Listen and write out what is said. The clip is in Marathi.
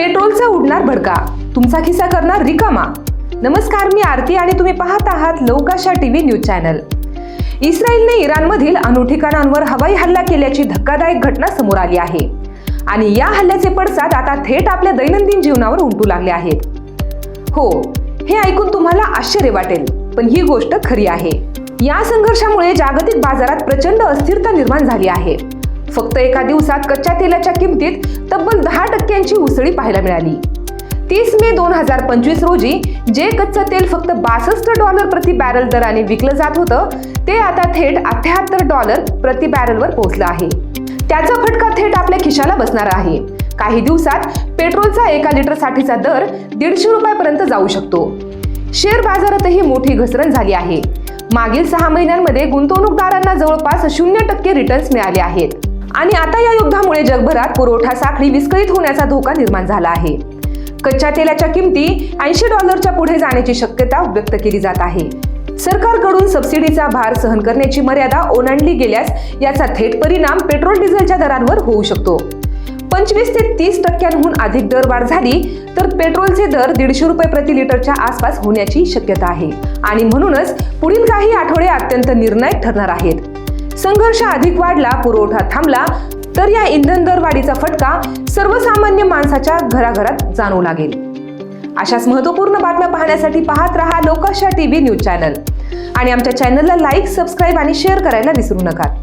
पेट्रोलचा उडणार भडका. तुमचा खिसा करणार रिकामा. नमस्कार मी आरती आणि तुम्ही पाहत आहात लवकाशा टीव्ही न्यूज चॅनल. इस्रायलने इराणमधील अणु ठिकाणांवर हवाई हल्ला केल्याची धक्कादायक घटना समोर आली आहे. आणि या हल्ल्याचे पडसाद आता थेट आपल्या दैनंदिन जीवनावर उमटू लागले आहेत. हो हे ऐकून तुम्हाला आश्चर्य वाटेल पण ही गोष्ट खरी आहे. या संघर्षामुळे जागतिक बाजारात प्रचंड अस्थिरता निर्माण झाली आहे. फक्त एका दिवसात कच्च्या तेलाच्या किमतीत तब्बल दहा टक्क्यांची उसळी पाहायला मिळाली. तीस मे दोन हजार पंचवीस रोजी जे कच्चं तेल फक्त बासष्ट डॉलर प्रति बॅरल दराने विकलं जात होतं ते आता थेट अठ्याहत्तर डॉलर प्रति बॅरलवर पोहोचलं आहे. त्याचा फटका थेट आपल्या खिशाला बसणार आहे. काही दिवसात पेट्रोलचा एका लिटरसाठीचा दर दीडशे रुपयापर्यंत जाऊ शकतो. शेअर बाजारातही मोठी घसरण झाली आहे. मागील सहा महिन्यांमध्ये गुंतवणूकदारांना जवळपास शून्य टक्के रिटर्न्स मिळाले आहेत. आणि आता या युद्धामुळे जगभरात पुरवठा साखळी विस्कळीत होण्याचा धोका निर्माण झाला आहे. कच्च्या तेलाच्या किमती ऐंशी डॉलरच्या पुढे जाण्याची शक्यता व्यक्त केली जात आहे. सरकारकडून सबसिडीचा भार सहन करण्याची मर्यादा ओलांडली गेल्यास याचा थेट परिणाम पेट्रोल डिझेलच्या दरांवर होऊ शकतो. पंचवीस ते तीस टक्क्यांहून अधिक दर वाढ झाली तर पेट्रोलचे दर दीडशे रुपये प्रति लिटरच्या आसपास होण्याची शक्यता आहे. आणि म्हणूनच पुढील काही आठवडे अत्यंत निर्णायक ठरणार आहेत. संघर्ष अधिक वाढला पुरवठा थांबला तर या इंधन दरवाढीचा फटका सर्वसामान्य माणसाच्या घराघरात जाणवू लागेल. अशाच महत्त्वपूर्ण बातम्या पाहण्यासाठी पाहत रहा लोकाशा टीव्ही न्यूज चॅनल. आणि आमच्या चॅनलला लाईक सबस्क्राईब आणि शेअर करायला विसरू नका.